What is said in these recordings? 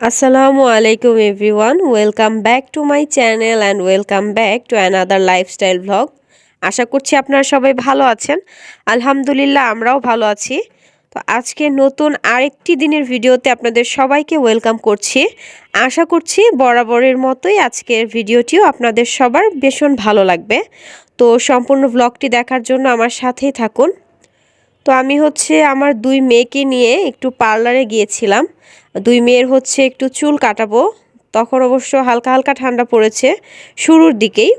আসসালামু আলাইকুম everyone welcome back to my channel and welcome back to another lifestyle vlog আশা করছি আপনারা সবাই ভালো আছেন। আলহামদুলিল্লাহ, আমরাও ভালো আছি। তো আজকে নতুন আরেকটি দিনের ভিডিওতে আপনাদের সবাইকে ওয়েলকাম করছি। আশা করছি বরাবরের মতোই আজকের ভিডিওটিও আপনাদের সবার ভীষণ ভালো লাগবে। তো সম্পূর্ণ ভ্লগটি দেখার জন্য আমার সাথেই থাকুন। তো আমি হচ্ছে আমার দুই মেয়েকে নিয়ে একটু পার্লারে গিয়েছিলাম। দুই মেয়ের হচ্ছে একটু চুল কাটাবো। তখন অবশ্য হালকা হালকা ঠান্ডা পড়েছে শুরুর দিকেই।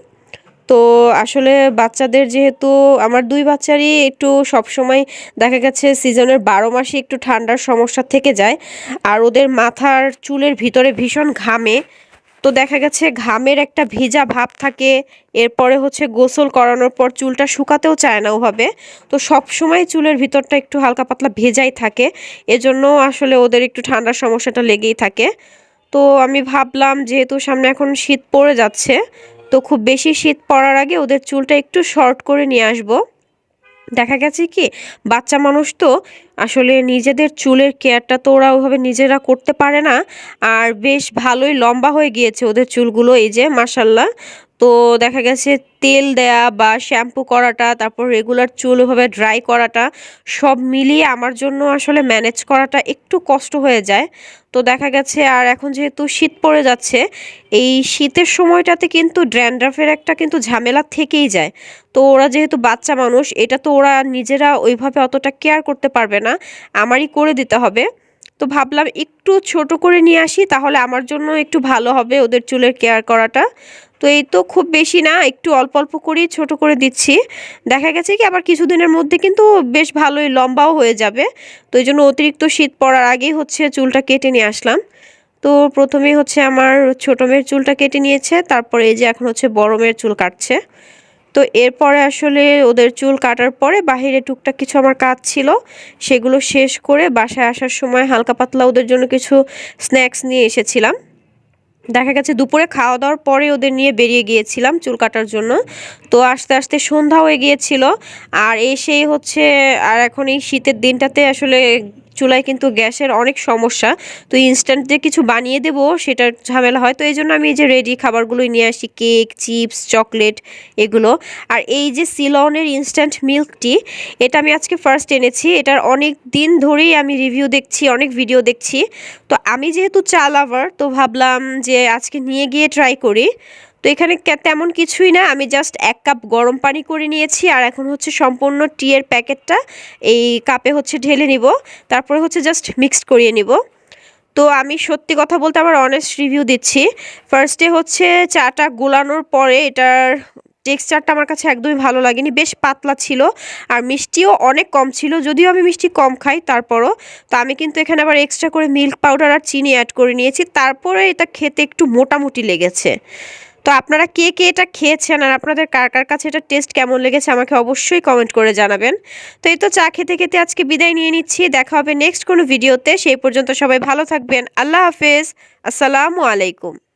তো আসলে বাচ্চাদের যেহেতু আমার দুই বাচ্চারই একটু সবসময় দেখা গেছে সিজনের বারো মাসে একটু ঠান্ডার সমস্যা থেকে যায়। আর ওদের মাথার চুলের ভিতরে ভীষণ ঘামে। তো দেখা গেছে ঘামের একটা ভিজা ভাব থাকে, এরপরে হচ্ছে গোসল করানোর পর চুলটা শুকাতেও চায় না ওভাবে। তো সব সময় চুলের ভিতরটা একটু হালকা পাতলা ভেজাই থাকে, এজন্য আসলে ওদের একটু ঠান্ডার সমস্যাটা লেগেই থাকে। তো আমি ভাবলাম যেহেতু সামনে এখন শীত পড়ে যাচ্ছে, তো খুব বেশি শীত পড়ার আগে ওদের চুলটা একটু শর্ট করে নিয়ে আসব। দেখা গেছে কি, বাচ্চা মানুষ তো আসলে নিজেদের চুলের কেয়ারটা তো ওরা ওইভাবে নিজেরা করতে পারে না। আর বেশ ভালোই লম্বা হয়ে গিয়েছে ওদের চুলগুলো এই যে মাসাল্লাহ তো দেখা গেছে তেল দেয়া বা শ্যাম্পু করাটা, তারপর রেগুলার চুল ওভাবে ড্রাই করাটা, সব মিলিয়ে আমার জন্য আসলে ম্যানেজ করাটা একটু কষ্ট হয়ে যায়। তো দেখা গেছে আর এখন যেহেতু শীত পড়ে যাচ্ছে, এই শীতের সময়টাতে কিন্তু ড্র্যান্ড্রাফের একটা কিন্তু ঝামেলা থেকেই যায়। তো ওরা যেহেতু বাচ্চা মানুষ, এটা তো ওরা নিজেরা ওইভাবে অতটা কেয়ার করতে পারবে না। আমারই করে দিতে হবে। তো ভাবলাম একটু ছোট করে নিয়ে আসি, তাহলে আমার জন্য একটু ভালো হবে ওদের চুলের কেয়ার করাটা। তো এই তো খুব বেশি না, একটু অল্প অল্প করেই ছোট করে দিচ্ছি। দেখা গেছে কি আবার কিছুদিনের মধ্যে কিন্তু বেশ ভালোই লম্বাও হয়ে যাবে। তো এই জন্য অতিরিক্ত শীত পড়ার আগেই হচ্ছে চুলটা কেটে নিয়ে আসলাম। তো প্রথমেই হচ্ছে আমার ছোটো মেয়ের চুলটা কেটে নিয়েছে, তারপরে এই যে এখন হচ্ছে বড় মেয়ের চুল কাটছে। তো এরপরে আসলে ওদের চুল কাটার পরে বাহিরে টুকটাক কিছু আমার কাজ ছিল, সেগুলো শেষ করে বাসায় আসার সময় হালকা পাতলা ওদের জন্য কিছু স্ন্যাক্স নিয়ে এসেছিলাম। দেখা গেছে দুপুরে খাওয়া দাওয়ার পরে ওদের নিয়ে বেরিয়ে গিয়েছিলাম চুল কাটার জন্য। তো আস্তে আস্তে সন্ধ্যা হয়ে গিয়েছিল আর এসেই হচ্ছে, আর এখন এই শীতের দিনটাতে আসলে চুলায় কিন্তু গ্যাসের অনেক সমস্যা, তো ইনস্ট্যান্ট যে কিছু বানিয়ে দেবো সেটার ঝামেলা হয়। তো এই জন্য আমি এই যে রেডি খাবারগুলোই নিয়ে আসি কেক চিপস চকলেট এগুলো। আর এই যে সিলনের ইনস্ট্যান্ট মিল্কটি এটা আমি আজকে ফার্স্ট এনেছি। এটার অনেক দিন ধরেই আমি রিভিউ দেখছি, অনেক ভিডিও দেখছি। তো আমি যেহেতু চা লাভার তো ভাবলাম যে আজকে নিয়ে গিয়ে ট্রাই করি। তো এখানে তেমন কিছুই না। আমি জাস্ট এক কাপ গরম পানি করে নিয়েছি আর এখন হচ্ছে সম্পূর্ণ টিয়ের প্যাকেটটা এই কাপে হচ্ছে ঢেলে নিব। তারপরে হচ্ছে জাস্ট মিক্সড করিয়ে নিব। তো আমি সত্যি কথা বলতে আমার অনেস্ট রিভিউ দিচ্ছি। ফার্স্টে হচ্ছে চাটা গোলানোর পরে এটার টেক্সচারটা আমার কাছে একদমই ভালো লাগেনি। বেশ পাতলা ছিল আর মিষ্টিও অনেক কম ছিল, যদিও আমি মিষ্টি কম খাই তারপরও। তো আমি কিন্তু এখানে আবার এক্সট্রা করে মিল্ক পাউডার আর চিনি অ্যাড করে নিয়েছি। তারপরে এটা খেতে একটু মোটামুটি লেগেছে। তো আপনারা কে কে এটা খেয়েছেন আর আপনাদের কার কার কাছে এটা টেস্ট কেমন লেগেছে আমাকে অবশ্যই কমেন্ট করে জানাবেন। তো এই তো চা খেতে খেতে আজকে বিদায় নিয়ে নিচ্ছি। দেখা হবে নেক্সট কোনো ভিডিওতে সেই পর্যন্ত সবাই ভালো থাকবেন। আল্লাহ হাফেজ। আসসালামু আলাইকুম।